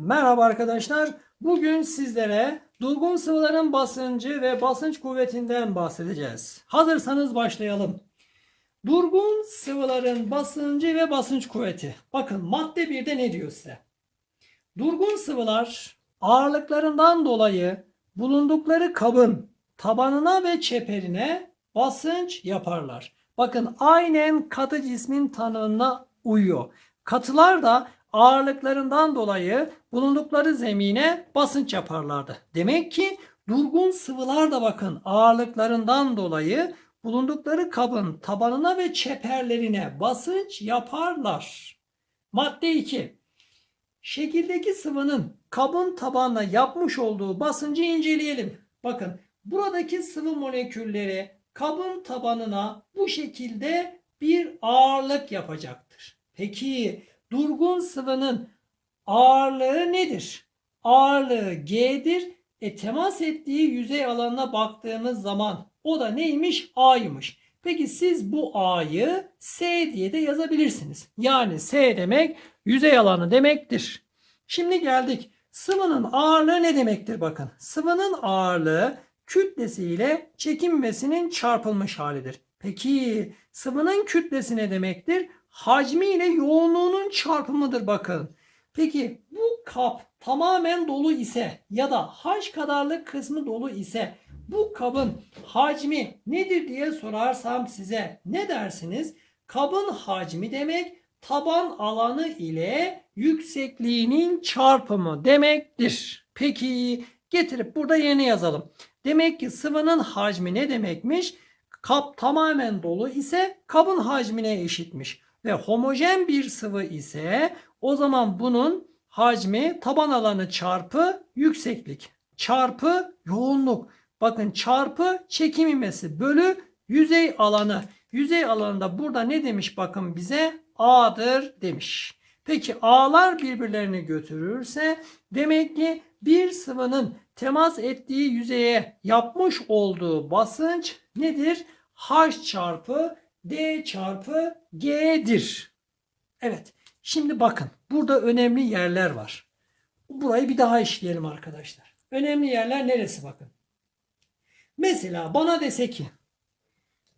Merhaba arkadaşlar. Bugün sizlere durgun sıvıların basıncı ve basınç kuvvetinden bahsedeceğiz. Hazırsanız başlayalım. Durgun sıvıların basıncı ve basınç kuvveti. Bakın madde 1'de ne diyor size? Durgun sıvılar ağırlıklarından dolayı bulundukları kabın tabanına ve çeperine basınç yaparlar. Bakın aynen katı cismin tanımına uyuyor. Katılar da ağırlıklarından dolayı bulundukları zemine basınç yaparlardı. Demek ki durgun sıvılar da bakın ağırlıklarından dolayı bulundukları kabın tabanına ve çeperlerine basınç yaparlar. Madde 2. Şekildeki sıvının kabın tabanına yapmış olduğu basıncı inceleyelim. Bakın buradaki sıvı molekülleri kabın tabanına bu şekilde bir ağırlık yapacaktır. Peki durgun sıvının ağırlığı nedir? Ağırlığı G'dir. E temas ettiği yüzey alanına baktığımız zaman o da neymiş? A'ymış. Peki siz bu A'yı S diye de yazabilirsiniz. Yani S demek yüzey alanı demektir. Şimdi geldik. Sıvının ağırlığı ne demektir bakın. Sıvının ağırlığı kütlesiyle çekinmesinin çarpılmış halidir. Peki sıvının kütlesi ne demektir? Hacmi ile yoğunluğunun çarpımıdır bakın. Peki bu kap tamamen dolu ise ya da H kadarlık kısmı dolu ise bu kabın hacmi nedir diye sorarsam size ne dersiniz? Kabın hacmi demek taban alanı ile yüksekliğinin çarpımı demektir. Peki getirip burada yeni yazalım. Demek ki sıvının hacmi ne demekmiş? Kap tamamen dolu ise kabın hacmine eşitmiş. Ve homojen bir sıvı ise o zaman bunun hacmi taban alanı çarpı yükseklik çarpı yoğunluk. Bakın çarpı çekim ivmesi bölü yüzey alanı. Yüzey alanında burada ne demiş bakın bize? A'dır demiş. Peki A'lar birbirlerini götürürse demek ki bir sıvının temas ettiği yüzeye yapmış olduğu basınç nedir? H çarpı D çarpı G'dir. Evet. Şimdi bakın. Burada önemli yerler var. Burayı bir daha işleyelim arkadaşlar. Önemli yerler neresi bakın. Mesela bana dese ki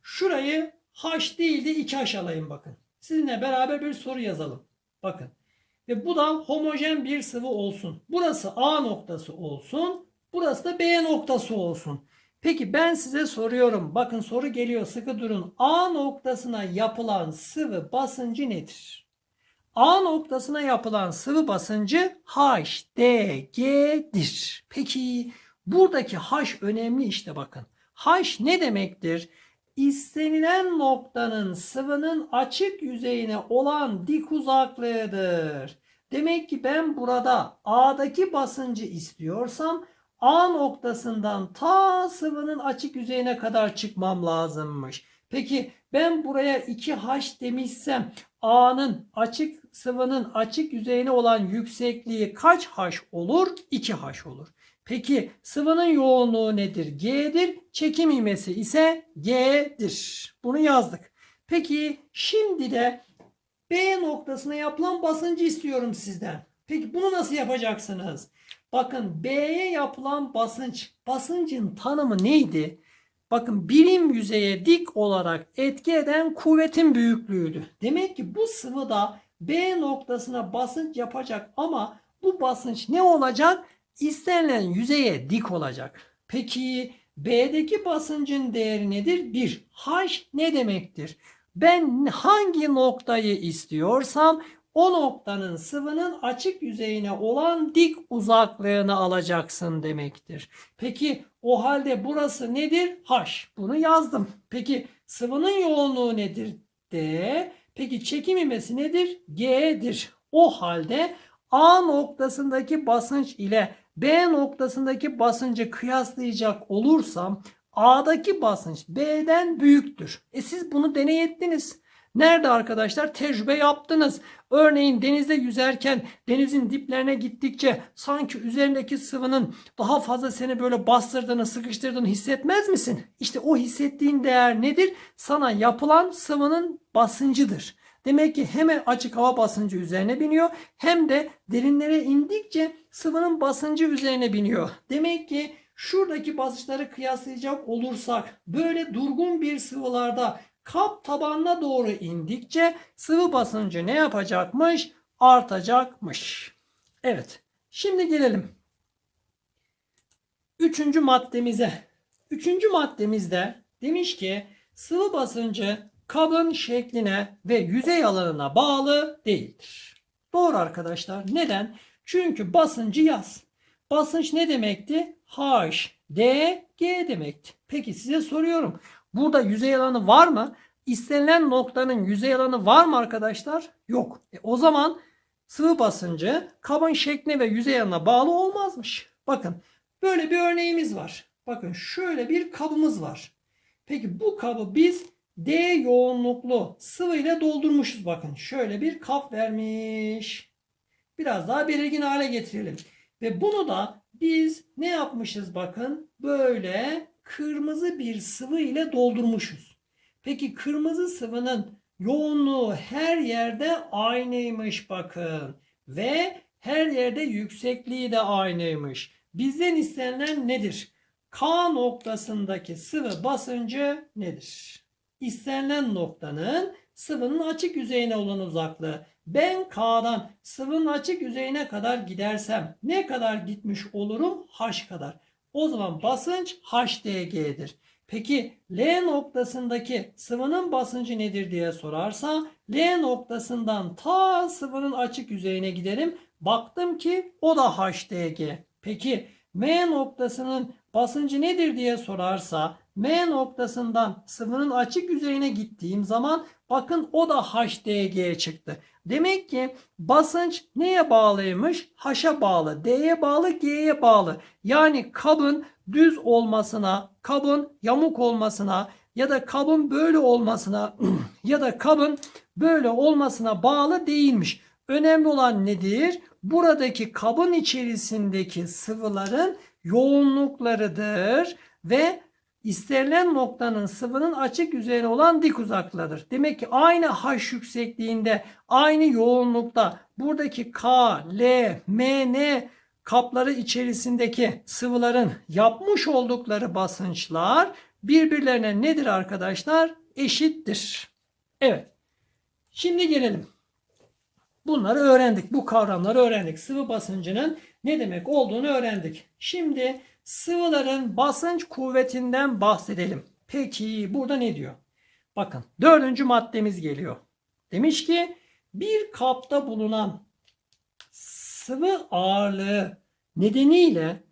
şurayı H değil de 2H alayım bakın. Sizinle beraber bir soru yazalım. Bakın. Ve bu da homojen bir sıvı olsun. Burası A noktası olsun. Burası da B noktası olsun. Peki ben size soruyorum. Bakın soru geliyor sıkı durun. A noktasına yapılan sıvı basıncı nedir? A noktasına yapılan sıvı basıncı HDG'dir. Peki buradaki H önemli işte bakın. H ne demektir? İstenilen noktanın sıvının açık yüzeyine olan dik uzaklığıdır. Demek ki ben burada A'daki basıncı istiyorsam A noktasından ta sıvının açık yüzeyine kadar çıkmam lazımmış. Peki ben buraya 2H demişsem A'nın açık sıvının açık yüzeyine olan yüksekliği kaç H olur? 2H olur. Peki sıvının yoğunluğu nedir? G'dir. Çekim ivmesi ise G'dir. Bunu yazdık. Peki şimdi de B noktasına yapılan basıncı istiyorum sizden. Peki bunu nasıl yapacaksınız? Bakın B'ye yapılan basınç, basıncın tanımı neydi? Bakın birim yüzeye dik olarak etki eden kuvvetin büyüklüğüydü. Demek ki bu sıvı da B noktasına basınç yapacak ama bu basınç ne olacak? İstenilen yüzeye dik olacak. Peki B'deki basıncın değeri nedir? 1. H ne demektir? Ben hangi noktayı istiyorsam o noktanın sıvının açık yüzeyine olan dik uzaklığını alacaksın demektir. Peki o halde burası nedir? H. Bunu yazdım. Peki sıvının yoğunluğu nedir? D. Peki çekim ivmesi nedir? G'dir. O halde A noktasındaki basınç ile B noktasındaki basıncı kıyaslayacak olursam A'daki basınç B'den büyüktür. E siz bunu deney ettiniz. Nerede arkadaşlar? Tecrübe yaptınız. Örneğin denizde yüzerken denizin diplerine gittikçe sanki üzerindeki sıvının daha fazla seni böyle bastırdığını, sıkıştırdığını hissetmez misin? İşte o hissettiğin değer nedir? Sana yapılan sıvının basıncıdır. Demek ki hem açık hava basıncı üzerine biniyor hem de derinlere indikçe sıvının basıncı üzerine biniyor. Demek ki şuradaki basınçları kıyaslayacak olursak böyle durgun bir sıvılarda kap tabanına doğru indikçe sıvı basıncı ne yapacakmış? Artacakmış. Evet. Şimdi gelelim. Üçüncü maddemize. Üçüncü maddemizde demiş ki sıvı basıncı kabın şekline ve yüzey alanına bağlı değildir. Doğru arkadaşlar. Neden? Çünkü basıncı yaz. Basınç ne demekti? H, D, G demekti. Peki size soruyorum. Burada yüzey alanı var mı? İstenilen noktanın yüzey alanı var mı arkadaşlar? Yok. E, o zaman sıvı basıncı kabın şekline ve yüzey alanına bağlı olmazmış. Bakın böyle bir örneğimiz var. Bakın şöyle bir kabımız var. Peki bu kabı biz D yoğunluklu sıvı ile doldurmuşuz. Bakın şöyle bir kap vermiş. Biraz daha belirgin hale getirelim. Ve bunu da biz ne yapmışız bakın böyle kırmızı bir sıvı ile doldurmuşuz. Peki kırmızı sıvının yoğunluğu her yerde aynıymış bakın. Ve her yerde yüksekliği de aynıymış. Bizden istenilen nedir? K noktasındaki sıvı basıncı nedir? İstenilen noktanın sıvının açık yüzeyine olan uzaklığı. Ben K'dan sıvının açık yüzeyine kadar gidersem ne kadar gitmiş olurum? H kadar. O zaman basınç HDG'dir. Peki L noktasındaki sıvının basıncı nedir diye sorarsa L noktasından ta sıvının açık yüzeyine giderim. Baktım ki o da HDG. Peki M noktasının basıncı nedir diye sorarsa M noktasından sıvının açık yüzeyine gittiğim zaman bakın o da HDG çıktı. Demek ki basınç neye bağlıymış? H'a bağlı, D'ye bağlı, G'ye bağlı. Yani kabın düz olmasına, kabın yamuk olmasına ya da kabın böyle olmasına ya da kabın böyle olmasına bağlı değilmiş. Önemli olan nedir? Buradaki kabın içerisindeki sıvıların yoğunluklarıdır ve istenilen noktanın sıvının açık yüzeyine olan dik uzaklığıdır. Demek ki aynı H yüksekliğinde, aynı yoğunlukta buradaki K, L, M, N kapları içerisindeki sıvıların yapmış oldukları basınçlar birbirlerine nedir arkadaşlar? Eşittir. Evet. Şimdi gelelim. Bunları öğrendik. Bu kavramları öğrendik. Sıvı basıncının ne demek olduğunu öğrendik. Şimdi sıvıların basınç kuvvetinden bahsedelim. Peki burada ne diyor? Bakın dördüncü maddemiz geliyor. Demiş ki bir kapta bulunan sıvı ağırlığı nedeniyle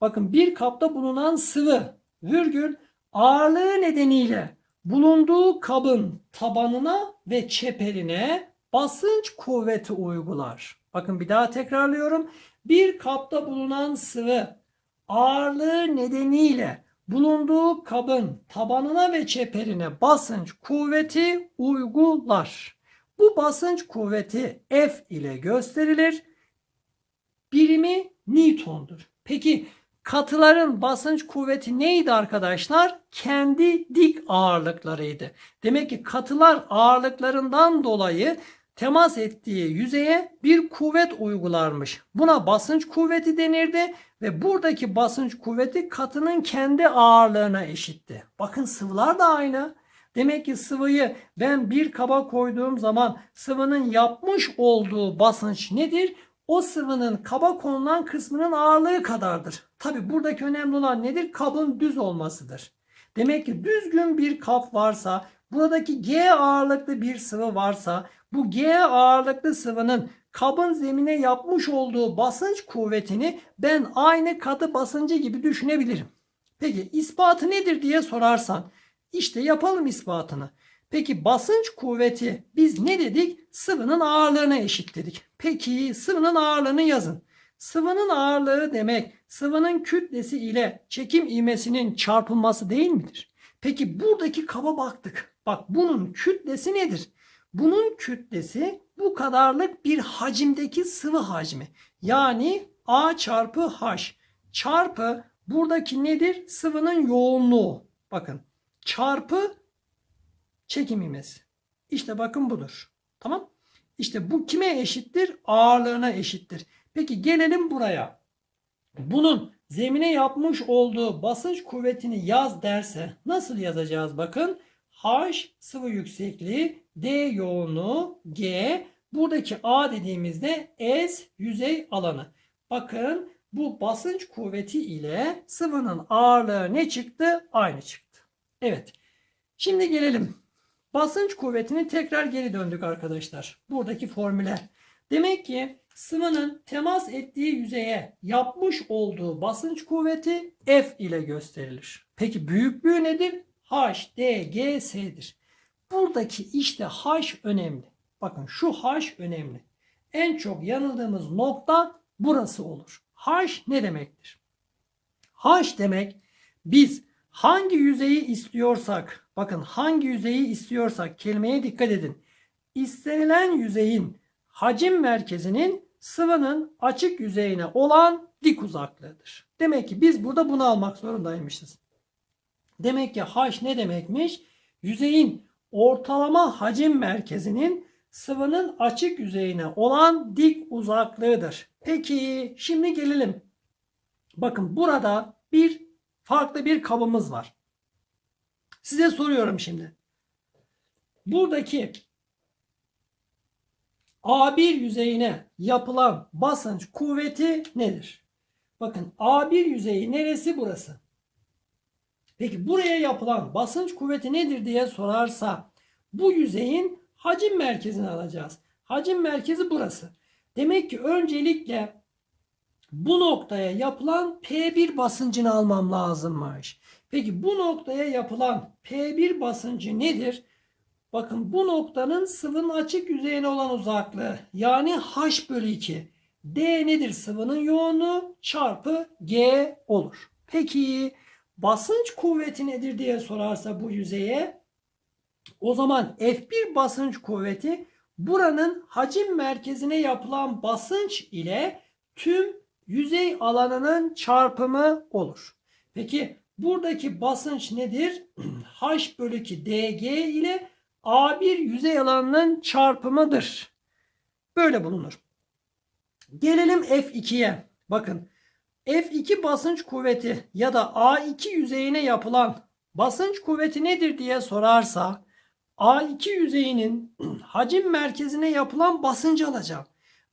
bakın bir kapta bulunan sıvı virgül ağırlığı nedeniyle bulunduğu kabın tabanına ve çeperine basınç kuvveti uygular. Bakın bir daha tekrarlıyorum. Bir kapta bulunan sıvı ağırlığı nedeniyle bulunduğu kabın tabanına ve çeperine basınç kuvveti uygular. Bu basınç kuvveti F ile gösterilir. Birimi Newton'dur. Peki katıların basınç kuvveti neydi arkadaşlar? Kendi dik ağırlıklarıydı. Demek ki katılar ağırlıklarından dolayı temas ettiği yüzeye bir kuvvet uygularmış. Buna basınç kuvveti denirdi ve buradaki basınç kuvveti katının kendi ağırlığına eşitti. Bakın sıvılar da aynı. Demek ki sıvıyı ben bir kaba koyduğum zaman sıvının yapmış olduğu basınç nedir? O sıvının kaba konulan kısmının ağırlığı kadardır. Tabi buradaki önemli olan nedir? Kabın düz olmasıdır. Demek ki düzgün bir kap varsa, buradaki G ağırlıklı bir sıvı varsa, bu G ağırlıklı sıvının kabın zemine yapmış olduğu basınç kuvvetini ben aynı katı basıncı gibi düşünebilirim. Peki ispatı nedir diye sorarsan işte yapalım ispatını. Peki basınç kuvveti biz ne dedik? Sıvının ağırlığına eşit dedik. Peki sıvının ağırlığını yazın. Sıvının ağırlığı demek sıvının kütlesi ile çekim ivmesinin çarpılması değil midir? Peki buradaki kaba baktık. Bak bunun kütlesi nedir? Bunun kütlesi bu kadarlık bir hacimdeki sıvı hacmi. Yani A çarpı H çarpı buradaki nedir? Sıvının yoğunluğu. Bakın çarpı çekim ivmesi. İşte bakın budur. Tamam? İşte bu kime eşittir? Ağırlığına eşittir. Peki gelelim buraya. Bunun zemine yapmış olduğu basınç kuvvetini yaz derse nasıl yazacağız? Bakın H sıvı yüksekliği, D yoğunluğu, G buradaki A dediğimizde S yüzey alanı. Bakın bu basınç kuvveti ile sıvının ağırlığı ne çıktı? Aynı çıktı. Evet. Şimdi gelelim. Basınç kuvvetini tekrar geri döndük arkadaşlar. Buradaki formüle. Demek ki sıvının temas ettiği yüzeye yapmış olduğu basınç kuvveti F ile gösterilir. Peki büyüklüğü nedir? H, D, G, S'dir. Buradaki işte H önemli. Bakın şu H önemli. En çok yanıldığımız nokta burası olur. H ne demektir? H demek biz hangi yüzeyi istiyorsak, bakın hangi yüzeyi istiyorsak kelimeye dikkat edin. İstenilen yüzeyin hacim merkezinin sıvının açık yüzeyine olan dik uzaklığıdır. Demek ki biz burada bunu almak zorundaymışız. Demek ki H ne demekmiş? Yüzeyin ortalama hacim merkezinin sıvının açık yüzeyine olan dik uzaklığıdır. Peki şimdi gelelim. Bakın burada bir farklı bir kabımız var. Size soruyorum şimdi. Buradaki A1 yüzeyine yapılan basınç kuvveti nedir? Bakın A1 yüzeyi neresi burası? Peki buraya yapılan basınç kuvveti nedir diye sorarsa bu yüzeyin hacim merkezini alacağız. Hacim merkezi burası. Demek ki öncelikle bu noktaya yapılan P1 basıncını almam lazımmış. Peki bu noktaya yapılan P1 basıncı nedir? Bakın bu noktanın sıvının açık yüzeyine olan uzaklığı yani H bölü 2. D nedir? Sıvının yoğunluğu çarpı G olur. Peki basınç kuvveti nedir diye sorarsa bu yüzeye o zaman F1 basınç kuvveti buranın hacim merkezine yapılan basınç ile tüm yüzey alanının çarpımı olur. Peki buradaki basınç nedir? H bölü 2 dg ile A1 yüzey alanının çarpımıdır. Böyle bulunur. Gelelim F2'ye. Bakın F2 basınç kuvveti ya da A2 yüzeyine yapılan basınç kuvveti nedir diye sorarsa A2 yüzeyinin hacim merkezine yapılan basıncı alacağım.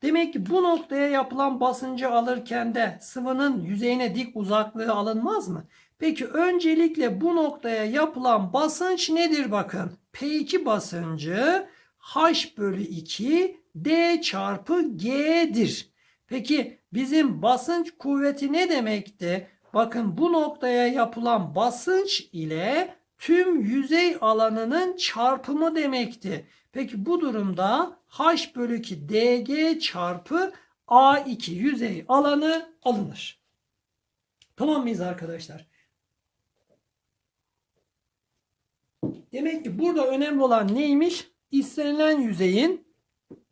Demek ki bu noktaya yapılan basıncı alırken de sıvının yüzeyine dik uzaklığı alınmaz mı? Peki öncelikle bu noktaya yapılan basınç nedir bakın? P2 basıncı H bölü 2 D çarpı G'dir. Peki bizim basınç kuvveti ne demekti? Bakın bu noktaya yapılan basınç ile tüm yüzey alanının çarpımı demekti. Peki bu durumda H bölü 2 dg çarpı A2 yüzey alanı alınır. Tamam mıyız arkadaşlar? Demek ki burada önemli olan neymiş? İstenilen yüzeyin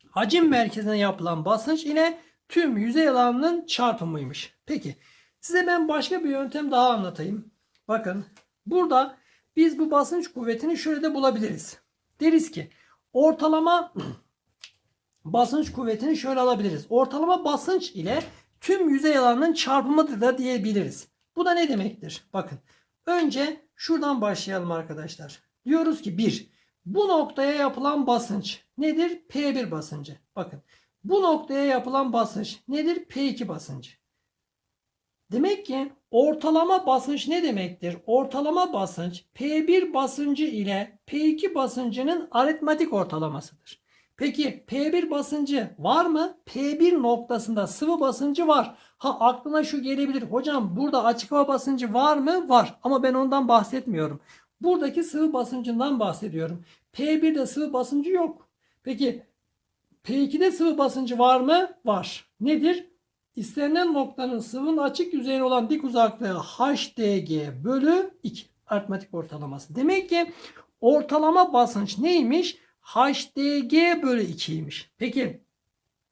hacim merkezine yapılan basınç ile tüm yüzey alanının çarpımıymış. Peki size ben başka bir yöntem daha anlatayım. Bakın burada biz bu basınç kuvvetini şöyle de bulabiliriz. Deriz ki ortalama basınç kuvvetini şöyle alabiliriz. Ortalama basınç ile tüm yüzey alanının çarpımıdır da diyebiliriz. Bu da ne demektir? Bakın önce şuradan başlayalım arkadaşlar. Diyoruz ki 1. Bu noktaya yapılan basınç nedir? P1 basıncı. Bakın bu noktaya yapılan basınç nedir? P2 basıncı. Demek ki ortalama basınç ne demektir? Ortalama basınç P1 basıncı ile P2 basıncının aritmatik ortalamasıdır. Peki P1 basıncı var mı? P1 noktasında sıvı basıncı var. Ha aklına şu gelebilir. Hocam burada açık hava basıncı var mı? Var. Ama ben ondan bahsetmiyorum. Buradaki sıvı basıncından bahsediyorum. P1'de sıvı basıncı yok. Peki P2'de sıvı basıncı var mı? Var. Nedir? İstenilen noktanın sıvının açık yüzeyine olan dik uzaklığı HDG bölü 2 aritmatik ortalaması. Demek ki ortalama basınç neymiş? HDG bölü 2'ymiş. Peki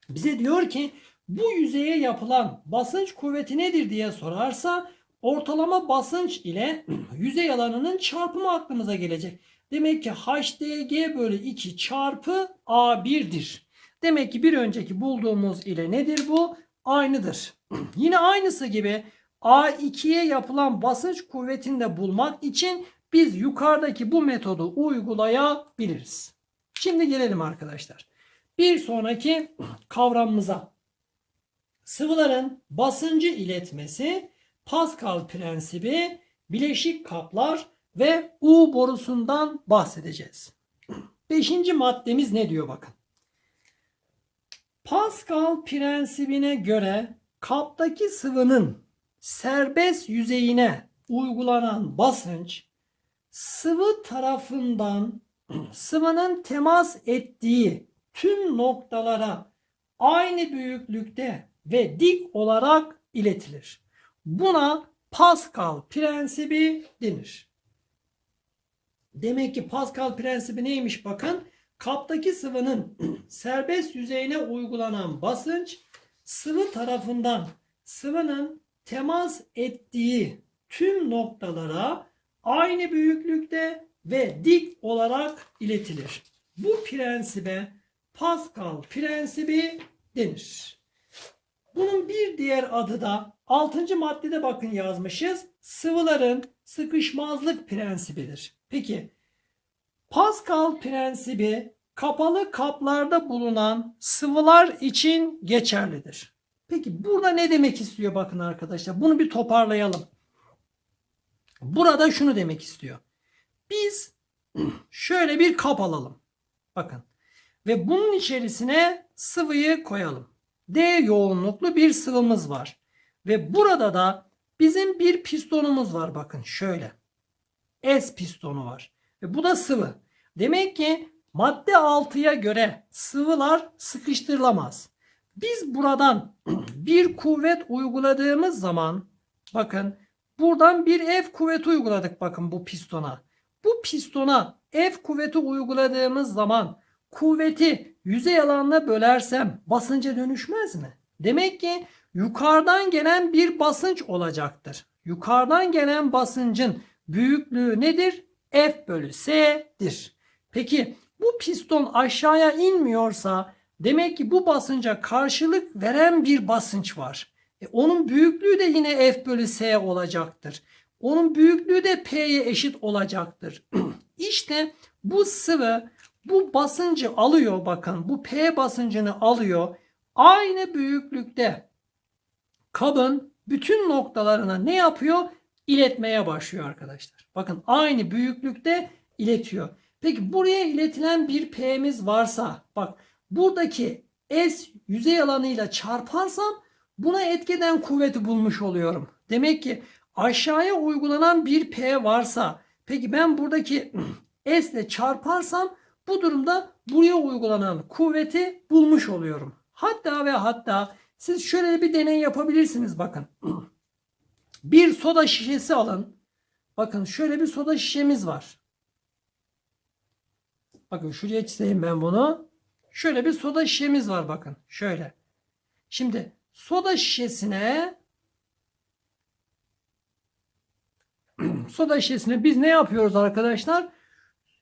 bize diyor ki bu yüzeye yapılan basınç kuvveti nedir diye sorarsa ortalama basınç ile yüzey alanının çarpımı aklımıza gelecek. Demek ki HDG bölü 2 çarpı A1'dir. Demek ki bir önceki bulduğumuz ile nedir bu? Aynıdır. Yine aynısı gibi A2'ye yapılan basınç kuvvetini de bulmak için biz yukarıdaki bu metodu uygulayabiliriz. Şimdi gelelim arkadaşlar. Bir sonraki kavramımıza. Sıvıların basıncı iletmesi, Pascal prensibi, bileşik kaplar ve U borusundan bahsedeceğiz. Beşinci maddemiz ne diyor bakın. Pascal prensibine göre kaptaki sıvının serbest yüzeyine uygulanan basınç sıvı tarafından sıvının temas ettiği tüm noktalara aynı büyüklükte ve dik olarak iletilir. Buna Pascal prensibi denir. Demek ki Pascal prensibi neymiş bakın. Kaptaki sıvının serbest yüzeyine uygulanan basınç sıvı tarafından sıvının temas ettiği tüm noktalara aynı büyüklükte ve dik olarak iletilir. Bu prensibe Pascal prensibi denir. Bunun bir diğer adı da 6. maddede bakın yazmışız. Sıvıların sıkışmazlık prensibidir. Peki Pascal prensibi kapalı kaplarda bulunan sıvılar için geçerlidir. Peki burada ne demek istiyor bakın arkadaşlar. Bunu bir toparlayalım. Burada şunu demek istiyor. Biz şöyle bir kap alalım. Bakın. Ve bunun içerisine sıvıyı koyalım. D yoğunluklu bir sıvımız var. Ve burada da bizim bir pistonumuz var bakın şöyle. S pistonu var. Ve bu da sıvı. Demek ki madde 6'ya göre sıvılar sıkıştırılamaz. Biz buradan bir kuvvet uyguladığımız zaman bakın buradan bir F kuvveti uyguladık bakın bu pistona. Bu pistona F kuvveti uyguladığımız zaman kuvveti yüzey alanına bölersem basınca dönüşmez mi? Demek ki yukarıdan gelen bir basınç olacaktır. Yukarıdan gelen basıncın büyüklüğü nedir? F bölü S'dir. Peki bu piston aşağıya inmiyorsa demek ki bu basınca karşılık veren bir basınç var. E, onun büyüklüğü de yine F bölü S olacaktır. Onun büyüklüğü de P'ye eşit olacaktır. işte bu sıvı bu basıncı alıyor bakın. Bu P basıncını alıyor. Aynı büyüklükte kabın bütün noktalarına ne yapıyor? İletmeye başlıyor arkadaşlar. Bakın aynı büyüklükte iletiyor. Peki buraya iletilen bir P'miz varsa bak buradaki S yüzey alanıyla çarparsam buna etkeden kuvveti bulmuş oluyorum. Demek ki aşağıya uygulanan bir P varsa peki ben buradaki S ile çarparsam bu durumda buraya uygulanan kuvveti bulmuş oluyorum. Hatta ve hatta siz şöyle bir deney yapabilirsiniz bakın. Bir soda şişesi alın. Bakın şöyle bir soda şişemiz var. Bakın şuraya çizeyim ben bunu. Şöyle bir soda şişemiz var bakın. Şöyle. Şimdi soda şişesine soda şişesine biz ne yapıyoruz arkadaşlar?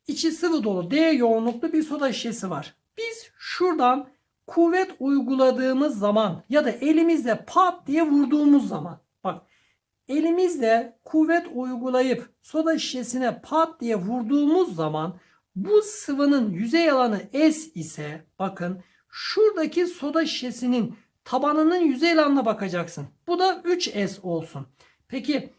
İçi sıvı dolu D yoğunluklu bir soda şişesi var. Biz şuradan kuvvet uyguladığımız zaman ya da elimizle pat diye vurduğumuz zaman elimizle kuvvet uygulayıp soda şişesine pat diye vurduğumuz zaman bu sıvının yüzey alanı S ise bakın şuradaki soda şişesinin tabanının yüzey alanına bakacaksın. Bu da 3S olsun. Peki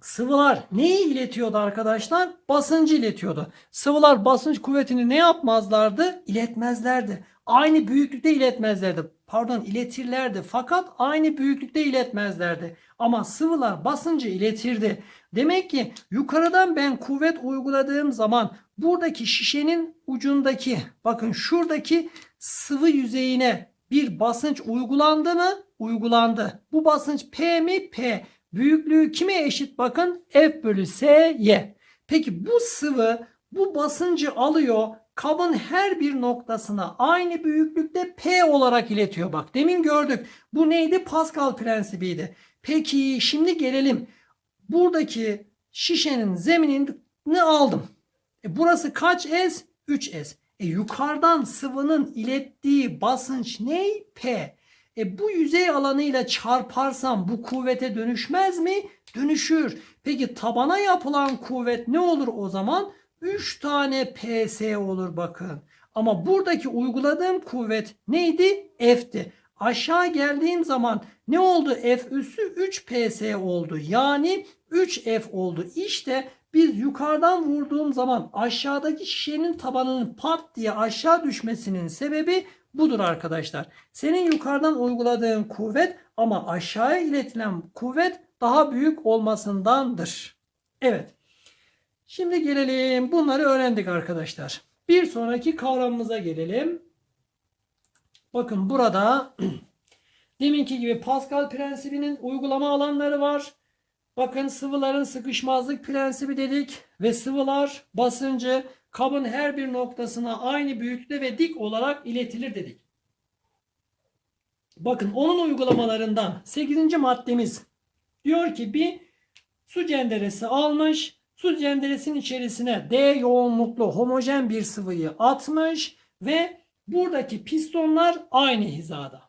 sıvılar neyi iletiyordu arkadaşlar? Basıncı iletiyordu. Sıvılar basınç kuvvetini ne yapmazlardı? İletmezlerdi. Aynı büyüklükte iletmezlerdi. Pardon iletirlerdi. Fakat aynı büyüklükte iletmezlerdi. Ama sıvılar basıncı iletirdi. Demek ki yukarıdan ben kuvvet uyguladığım zaman buradaki şişenin ucundaki bakın şuradaki sıvı yüzeyine bir basınç uygulandı mı? Uygulandı. Bu basınç P mi? P. Büyüklüğü kime eşit? Bakın F bölü S'ye. Peki bu sıvı bu basıncı alıyor kabın her bir noktasına aynı büyüklükte P olarak iletiyor. Bak demin gördük. Bu neydi? Pascal prensibiydi. Peki şimdi gelelim. Buradaki şişenin zeminini aldım. E burası kaç S? 3S. E yukarıdan sıvının ilettiği basınç ne? P. E bu yüzey alanıyla çarparsam bu kuvvete dönüşmez mi? Dönüşür. Peki tabana yapılan kuvvet ne olur o zaman? 3 tane PS olur bakın. Ama buradaki uyguladığım kuvvet neydi? F'ti. Aşağı geldiğim zaman ne oldu? F üssü 3 PS oldu. Yani 3F oldu. İşte biz yukarıdan vurduğum zaman aşağıdaki şişenin tabanının pat diye aşağı düşmesinin sebebi budur arkadaşlar. Senin yukarıdan uyguladığın kuvvet ama aşağıya iletilen kuvvet daha büyük olmasındandır. Evet. Şimdi gelelim. Bunları öğrendik arkadaşlar. Bir sonraki kavramımıza gelelim. Bakın burada deminki gibi Pascal prensibinin uygulama alanları var. Bakın sıvıların sıkışmazlık prensibi dedik ve sıvılar basıncı kabın her bir noktasına aynı büyüklükte ve dik olarak iletilir dedik. Bakın onun uygulamalarından 8. maddemiz diyor ki bir su cenderesi almış. Su cenderesinin içerisine D yoğunluklu homojen bir sıvıyı atmış ve buradaki pistonlar aynı hizada.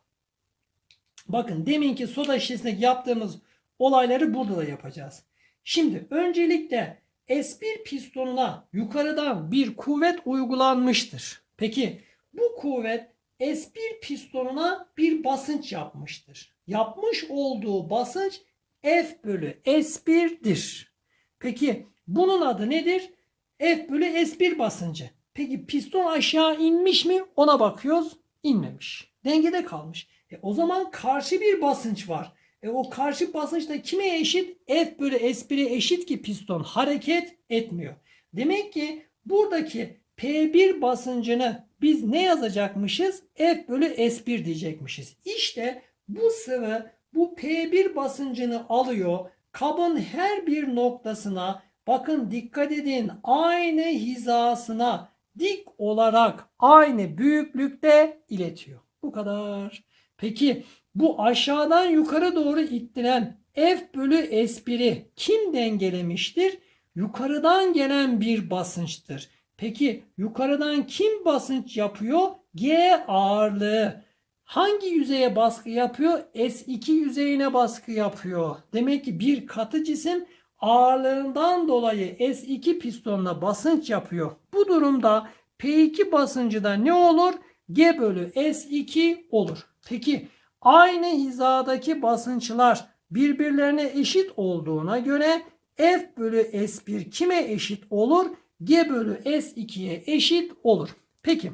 Bakın deminki soda şişesindeki yaptığımız olayları burada da yapacağız. Şimdi öncelikle S1 pistonuna yukarıdan bir kuvvet uygulanmıştır. Peki bu kuvvet S1 pistonuna bir basınç yapmıştır. Yapmış olduğu basınç F bölü S1'dir. Peki bunun adı nedir? F bölü S1 basıncı. Peki piston aşağı inmiş mi? Ona bakıyoruz. İnmemiş. Dengede kalmış. E o zaman karşı bir basınç var. E o karşı basınç da kime eşit? F bölü S1'e eşit ki piston hareket etmiyor. Demek ki buradaki P1 basıncını biz ne yazacakmışız? F bölü S1 diyecekmişiz. İşte bu sıvı bu P1 basıncını alıyor. Kabın her bir noktasına bakın dikkat edin aynı hizasına dik olarak aynı büyüklükte iletiyor. Bu kadar. Peki bu aşağıdan yukarı doğru ittiren F bölü S1'i kim dengelemiştir? Yukarıdan gelen bir basınçtır. Peki yukarıdan kim basınç yapıyor? G ağırlığı. Hangi yüzeye baskı yapıyor? S2 yüzeyine baskı yapıyor. Demek ki bir katı cisim ağırlığından dolayı S2 pistonuna basınç yapıyor. Bu durumda P2 basıncı da ne olur? G bölü S2 olur. Peki aynı hizadaki basınçlar birbirlerine eşit olduğuna göre F bölü S1 kime eşit olur? G bölü S2'ye eşit olur. Peki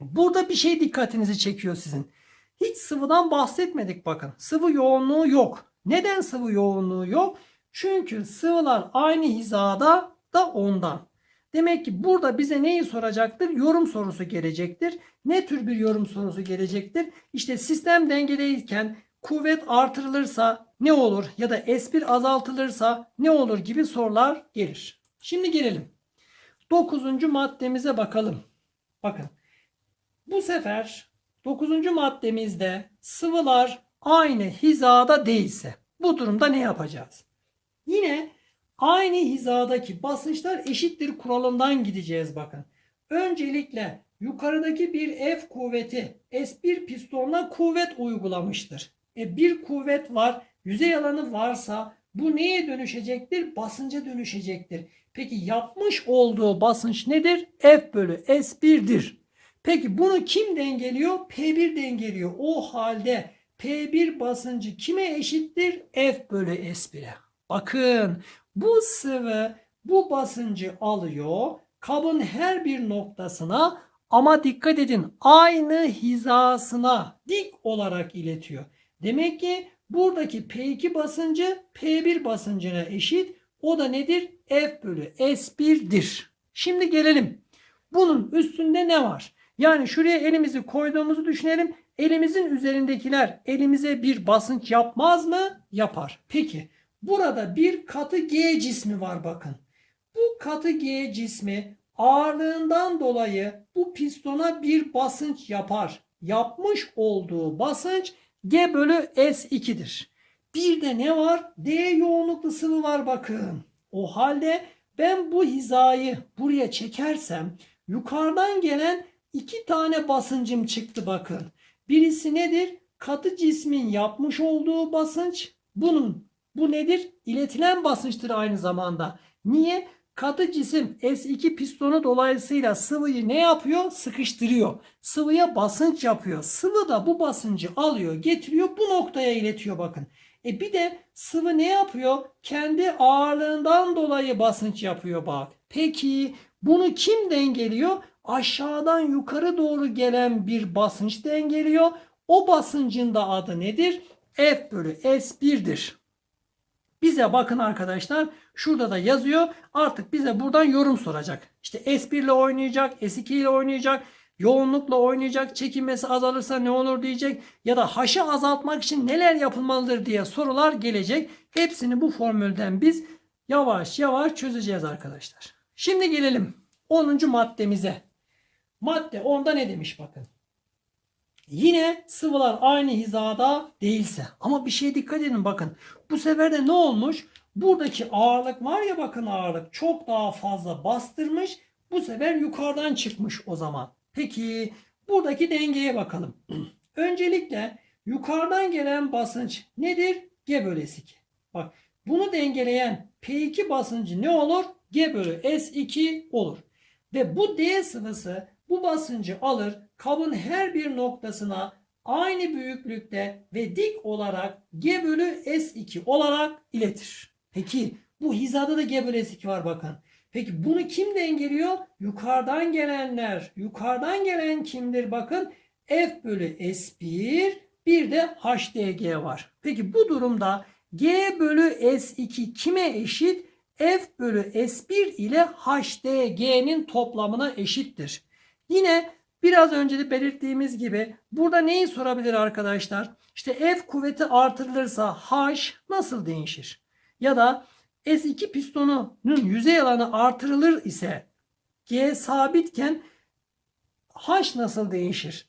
burada bir şey dikkatinizi çekiyor sizin. Hiç sıvıdan bahsetmedik bakın. Sıvı yoğunluğu yok. Neden sıvı yoğunluğu yok? Çünkü sıvılar aynı hizada da ondan. Demek ki burada bize neyi soracaktır? Yorum sorusu gelecektir. Ne tür bir yorum sorusu gelecektir? İşte sistem dengeliyken kuvvet artırılırsa ne olur ya da S1 azaltılırsa ne olur gibi sorular gelir. Şimdi gelelim. 9. maddemize bakalım. Bakın. Bu sefer 9. maddemizde sıvılar aynı hizada değilse bu durumda ne yapacağız? Yine aynı hizadaki basınçlar eşittir kuralından gideceğiz bakın. Öncelikle yukarıdaki bir F kuvveti S1 pistonuna kuvvet uygulamıştır. E bir kuvvet var, yüzey alanı varsa bu neye dönüşecektir? Basınca dönüşecektir. Peki yapmış olduğu basınç nedir? F bölü S1'dir. Peki bunu kim dengeliyor? P1 dengeliyor. O halde P1 basıncı kime eşittir? F bölü S1'e. Bakın bu sıvı bu basıncı alıyor. Kabın her bir noktasına ama dikkat edin aynı hizasına dik olarak iletiyor. Demek ki buradaki P2 basıncı P1 basıncına eşit. O da nedir? F bölü S1'dir. Şimdi gelelim. Bunun üstünde ne var? Yani şuraya elimizi koyduğumuzu düşünelim. Elimizin üzerindekiler elimize bir basınç yapmaz mı? Yapar. Peki burada bir katı G cismi var bakın. Bu katı G cismi ağırlığından dolayı bu pistona bir basınç yapar. Yapmış olduğu basınç G bölü S2'dir. Bir de ne var? D yoğunluklu sıvı var bakın. O halde ben bu hizayı buraya çekersem yukarıdan gelen iki tane basıncım çıktı bakın. Birisi nedir? Katı cismin yapmış olduğu basınç. Bunun bu nedir? İletilen basınçtır aynı zamanda. Niye? Katı cisim S2 pistonu dolayısıyla sıvıyı ne yapıyor? Sıkıştırıyor. Sıvıya basınç yapıyor. Sıvı da bu basıncı alıyor, getiriyor, bu noktaya iletiyor bakın. E bir de sıvı ne yapıyor? Kendi ağırlığından dolayı basınç yapıyor bak. Peki bunu kim dengeliyor? Aşağıdan yukarı doğru gelen bir basınç dengeliyor. O basıncın da adı nedir? F bölü S1'dir. Bize bakın arkadaşlar şurada da yazıyor. Artık bize buradan yorum soracak. İşte S1 ile oynayacak, S2 ile oynayacak, yoğunlukla oynayacak, çekinmesi azalırsa ne olur diyecek ya da haşı azaltmak için neler yapılmalıdır diye sorular gelecek. Hepsini bu formülden biz yavaş yavaş çözeceğiz arkadaşlar. Şimdi gelelim 10. maddemize. Madde 10'da ne demiş bakın. Yine sıvılar aynı hizada değilse ama bir şeye dikkat edin bakın. Bu sefer de ne olmuş? Buradaki ağırlık var ya bakın ağırlık çok daha fazla bastırmış. Bu sefer yukarıdan çıkmış o zaman. Peki buradaki dengeye bakalım. Öncelikle yukarıdan gelen basınç nedir? G bölü S2. Bak bunu dengeleyen P2 basıncı ne olur? G bölü S2 olur. Ve bu D sıvısı bu basıncı alır kabın her bir noktasına aynı büyüklükte ve dik olarak G bölü S2 olarak iletir. Peki bu hizada da G bölü S2 var bakın. Peki bunu kim dengeliyor? Yukarıdan gelenler. Yukarıdan gelen kimdir? Bakın F bölü S1 bir de HDG var. Peki bu durumda G bölü S2 kime eşit? F bölü S1 ile HDG'nin toplamına eşittir. Yine biraz önce de belirttiğimiz gibi burada neyi sorabilir arkadaşlar? İşte F kuvveti artırılırsa H nasıl değişir? Ya da S2 pistonunun yüzey alanı artırılır ise G sabitken H nasıl değişir?